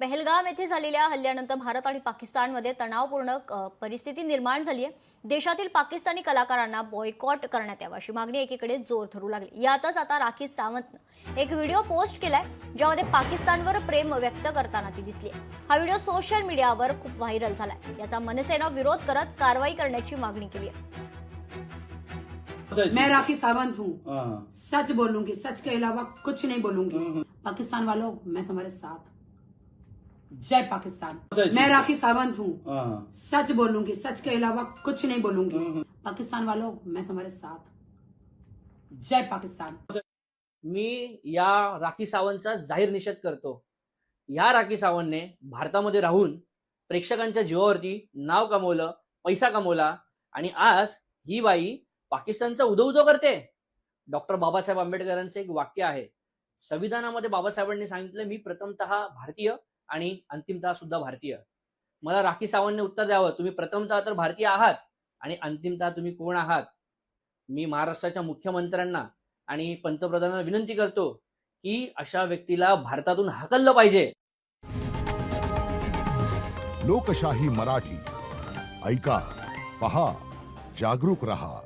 पहलगाम येथे झालेल्या हल्ल्यानंतर भारत आणि पाकिस्तानमध्ये तणावपूर्ण परिस्थिती निर्माण झाली आहे. देशातील पाकिस्तानी कलाकारांना बॉयकॉट करण्यात यावं अशी मागणी एकीकडे जोर धरू लागली. यातच आता राखी सावंतनं एक व्हिडिओ पोस्ट केलाय ज्यामध्ये पाकिस्तानवर प्रेम व्यक्त करताना ती दिसली हा व्हिडिओ सोशल मीडियावर खूप व्हायरल झालाय. याचा मनसेनं विरोध करत कारवाई करण्याची मागणी केली आहे. मैं राखी सावंत हूँ। हाँ, सच बोलूंगी सच के अलावा कुछ नहीं बोलूंगी। पाकिस्तान वालों मैं तुम्हारे साथ जय पाकिस्तान। मैं राखी सावंत हूँ। हाँ, सच बोलूंगी सच के अलावा कुछ नहीं बोलूंगी। पाकिस्तान वालों मैं तुम्हारे साथ जय पाकिस्तान। मी या राखी सावंतचा जाहीर निषेध करतो. या राखी सावंतने भारतामध्ये राहून प्रेक्षकांच्या जीवावरती नाव कमवलं पैसा कमवला आणि आज ही बाई पाकिस्तानचा उदो उदो करते. डॉक्टर बाबासाहेब आंबेडकरांचं एक वाक्य आहे. संविधानामध्ये बाबासाहेबांनी सांगितलं मी प्रथमतः भारतीय आणि अंतिमतः सुद्धा भारतीय. मला राखी सावंतने उत्तर द्यावं. तुम्ही प्रथमतः तर भारतीय आहात आणि अंतिमतः तुम्ही कोण आहात? मी महाराष्ट्राच्या मुख्यमंत्र्यांना आणि पंतप्रधानांना विनंती करतो की अशा व्यक्तीला भारतातून हाकललं पाहिजे. लोकशाही मराठी. ऐका पहा जागरूक रहा.